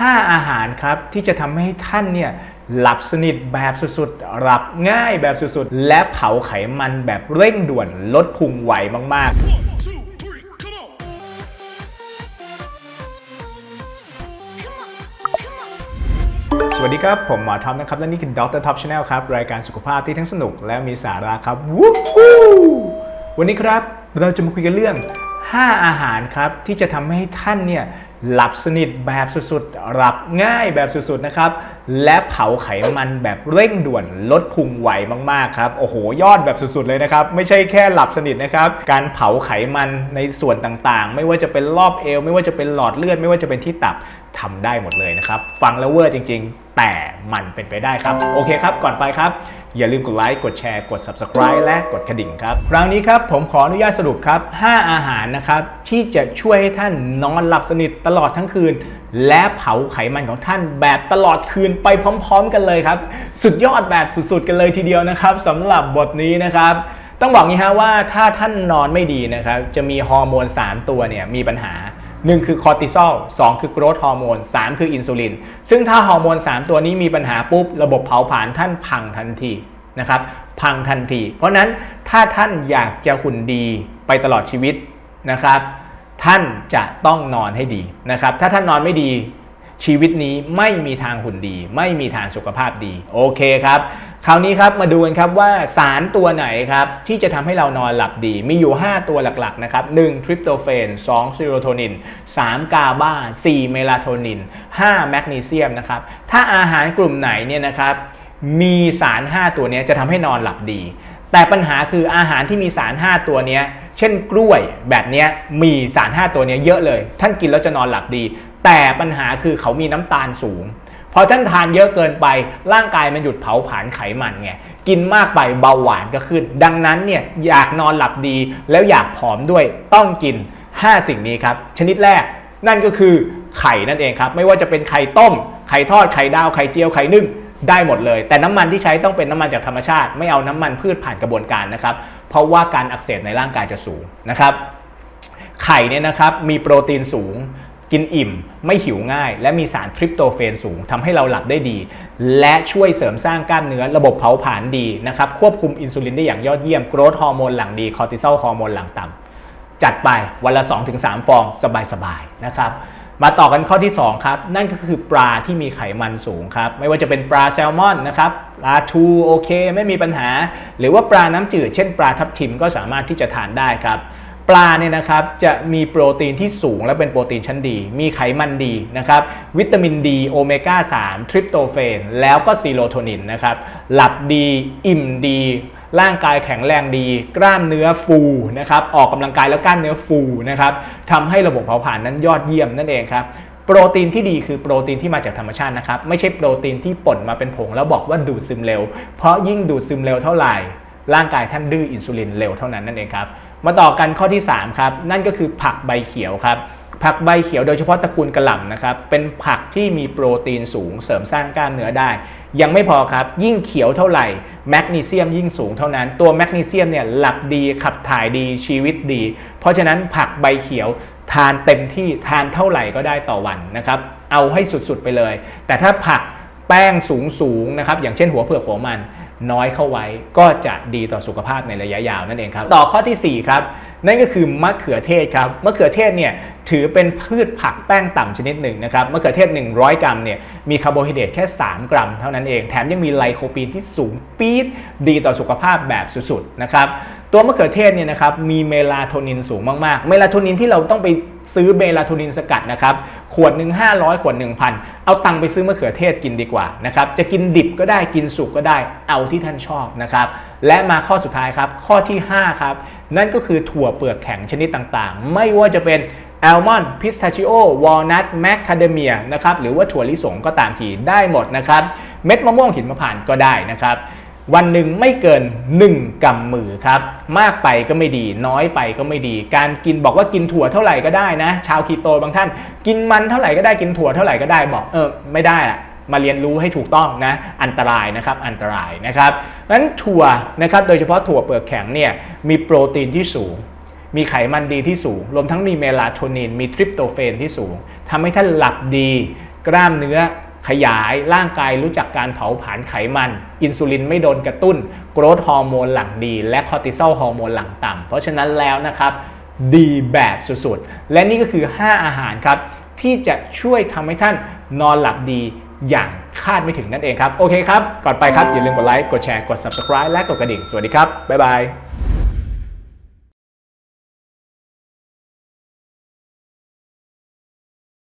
5 อาหารครับที่จะทำให้ท่านเนี่ยหลับสนิทแบบสุดๆ หลับง่ายแบบสุดๆ และเผาไขมันแบบเร่งด่วนลดพุงไหวมากๆสวัสดีครับ ผมหมอท็อปนะครับ และนี่คือ Dr. Top Channel ครับ รายการสุขภาพที่ทั้งสนุกและมีสาระครับวู้ฮู้วันนี้ครับเราจะมาคุยกันเรื่อง 5 อาหารครับที่จะทำให้ท่านเนี่ย หลับสนิทแบบสุดๆ หลับง่ายแบบสุดๆ นะครับ และเผาไขมันแบบเร่งด่วนลดพุงไหวมากๆ ครับ โอ้โห ยอดแบบสุดๆ เลยนะครับ ไม่ใช่แค่หลับสนิทนะครับ การเผาไขมันในส่วนต่างๆ ไม่ว่าจะเป็นรอบเอว ไม่ว่าจะเป็นหลอดเลือด ไม่ว่าจะเป็นที่ตับ ทำได้หมดเลยนะครับ ฟังแล้วเวอร์จริง ๆ แต่มันเป็นไปได้ครับ โอเคครับ ก่อนไปครับ อย่าลืมกดไลค์ กดแชร์ กด Subscribe และกดกระดิ่งครับ ครั้งนี้ครับผมขออนุญาตสรุปครับ 5 อาหารนะครับ ที่จะช่วยให้ท่านนอนหลับสนิทตลอดทั้งคืน และเผาไขมันของท่านแบบตลอดคืนไปพร้อม ๆ กันเลยครับ สุดยอดแบบสุดๆ กันเลยทีเดียวนะครับสำหรับบทนี้นะครับต้องบอกงี้ฮะว่าถ้าท่านนอนไม่ดีนะครับ จะมีฮอร์โมน 3 ตัวเนี่ยมีปัญหา 1 คือคอร์ติซอล2คือโกรทฮอร์โมน3คืออินซูลิน ซึ่งถ้าฮอร์โมน 3 ตัวนี้มีปัญหาปุ๊บ ระบบเผาผลาญท่านพังทันทีนะครับพังทันที เพราะฉะนั้นถ้าท่านอยากจะหุ่นดีไปตลอดชีวิตนะครับ ท่านจะต้องนอนให้ดีนะครับ ถ้าท่านนอนไม่ดี ชีวิตนี้ไม่มีทางหุ่นดี ไม่มีทางสุขภาพดี โอเคครับ คราวนี้ครับมาดูกันครับว่าสารตัวไหนครับที่จะทำให้เรานอนหลับดี มีอยู่ 5 ตัวหลักๆนะครับ1ทริปโตเฟน2ซีโรโทนิน 3 กาบา4เมลาโทนิน 5 แมกนีเซียมนะครับถ้าอาหารกลุ่มไหนเนี่ยนะครับมีสาร 5 ตัวนี้จะทำให้นอนหลับดี แต่ปัญหาคืออาหารที่มีสาร 5 ตัวนี้เช่นกล้วยแบบนี้มีสาร 5 ตัวนี้เยอะเลย ท่านกินแล้วจะนอนหลับดี แต่ปัญหาคือเขามีน้ำตาลสูง พอท่านทานเยอะเกินไปร่างกายมันหยุดเผาผลาญไขมันไงกินมากไปเบาหวานก็ขึ้น ดังนั้นเนี่ยอยากนอนหลับดี แล้วอยากผอมด้วยต้องกิน 5 สิ่งนี้ครับชนิดแรกนั่นก็คือไข่นั่นเองครับไม่ว่าจะเป็นไข่ต้ม ไข่ทอดไข่ดาวไข่เจียวไข่นึ่ง ได้หมดเลย แต่น้ำมันที่ใช้ต้องเป็นน้ำมันจากธรรมชาติ ไม่เอาน้ำมันพืชผ่านกระบวนการนะครับ เพราะว่าการอักเสบในร่างกายจะสูงนะครับ ไข่เนี่ยนะครับมีโปรตีนสูงกินอิ่มไม่หิวง่าย และมีสารทริปโตเฟนสูงทำให้เราหลับได้ดี และช่วยเสริมสร้างกล้ามเนื้อระบบเผาผลาญดีนะครับควบคุมอินซูลินได้อย่างยอดเยี่ยมโกรทฮอร์โมนหลั่งดีคอร์ติซอลฮอร์โมนหลั่งต่ำจัดไปวันละ 2-3 ฟองสบายๆนะครับ มาต่อกันข้อที่ 2 ครับ นั่นก็คือปลาที่มีไขมันสูงครับ ไม่ว่าจะเป็นปลาแซลมอนนะครับปลาทูโอเค ไม่มีปัญหา หรือว่าปลาน้ำจืด เช่นปลาทับทิมก็สามารถที่จะทานได้ครับปลาเนี่ยนะครับจะมีโปรตีนที่สูงและเป็นโปรตีนชั้นดี มีไขมันดีนะครับวิตามินดีโอเมก้า3ทริปโตเฟนแล้วก็ซีโรโทนินนะครับหลับดี อิ่มดี ร่างกายแข็งแรงดี กล้ามเนื้อฟูนะครับออกกำลังกายแล้วกล้ามเนื้อฟูนะครับทำให้ระบบเผาผลาญนั้นยอดเยี่ยมนั่นเองครับโปรตีนที่ดีคือโปรตีนที่มาจากธรรมชาตินะครับไม่ใช่โปรตีนที่ป่นมาเป็นผงแล้วบอกว่าดูดซึมเร็ว เพราะยิ่งดูดซึมเร็วเท่าไหร่ ร่างกายท่านดื้ออินซูลินเร็วเท่านั้นนั่นเองครับมาต่อกันข้อที่3ครับนั่นก็คือผักใบเขียวครับ ผักใบเขียวโดยเฉพาะตระกูลกระหล่ำนะครับ เป็นผักที่มีโปรตีนสูงเสริมสร้างกล้ามเนื้อได้ ยังไม่พอครับ ยิ่งเขียวเท่าไหร่แมกนีเซียมยิ่งสูงเท่านั้น ตัวแมกนีเซียมเนี่ยหลับดีขับถ่ายดีชีวิตดี เพราะฉะนั้นผักใบเขียวทานเต็มที่ทานเท่าไหร่ก็ได้ต่อวันนะครับ เอาให้สุดๆไปเลย แต่ถ้าผักแป้งสูงๆนะครับอย่างเช่นหัวเผือกหัวมันน้อยเข้าไว้ก็จะดีต่อสุขภาพในระยะยาวนั่นเองครับ ต่อข้อทีสี่4 ครับ นั่นก็คือมะเขือเทศครับ มะเขือเทศเนี่ย ถือเป็นพืชผักแป้งต่ำชนิดหนึ่งนะครับมะเขือเทศ 100 กรัมเนี่ยมีคาร์โบไฮเดรตแค่ 3 กรัมเท่านั้นเอง แถมยังมีไลโคปีนที่สูงปี๊ดดีต่อสุขภาพแบบสุดๆนะครับตัวมะเขือเทศเนี่ยนะครับมีเมลาโทนินสูงมากๆ เมลาโทนินที่เราต้องไปซื้อเมลาโทนินสกัดนะครับขวดหนึ่ง500 ขวด 1,000 เอาตังค์ไปซื้อมะเขือเทศกินดีกว่านะครับจะกินดิบก็ได้กินสุกก็ได้เอาที่ท่านชอบนะครับและมาข้อสุดท้ายครับข้อที่5ครับนั่นก็คือถั่วเปลือกแข็งชนิดต่างๆ ไม่ว่าจะเป็น อลมอนด์พิสตาชิโอวอลนัทแมคคาเดเมียนะครับหรือว่าถั่วลิสงก็ตามทีได้หมดนะครับ เม็ดมะม่วงหินมะพานต์ก็ได้นะครับวันหนึ่งไม่เกิน 1กำมือครับ มากไปก็ไม่ดี น้อยไปก็ไม่ดี การกินบอกว่ากินถั่วเท่าไหร่ก็ได้นะ ชาวคีโตบางท่าน กินมันเท่าไหร่ก็ได้กินถั่วเท่าไหร่ก็ได้บอกเออไม่ได้อะมาเรียนรู้ให้ถูกต้องนะ อันตรายนะครับอันตรายนะครับนั้นถั่วนะครับโดยเฉพาะถั่วเปลือกแข็งเนี่ยมีโปรตีนที่สูง มีไขมันดีที่สูง รวมทั้งมีเมลาโทนิน มีทริปโตเฟนที่สูงทำให้ท่านหลับดี กล้ามเนื้อขยาย ร่างกายรู้จักการเผาผลาญไขมัน อินซูลินไม่โดนกระตุ้น โกรทฮอร์โมนหลั่งดี และคอร์ติซอลฮอร์โมนหลั่งต่ำ เพราะฉะนั้นแล้วนะครับ ดีแบบสุดๆ และนี่ก็คือ 5 อาหารครับ ที่จะช่วยทำให้ท่านนอนหลับดีอย่างคาดไม่ถึงนั่นเองครับ โอเคครับ ก่อนไปครับ อย่าลืมกดไลค์ กดแชร์ กด subscribe และกดกระดิ่ง สวัสดีครับ บ๊ายบาย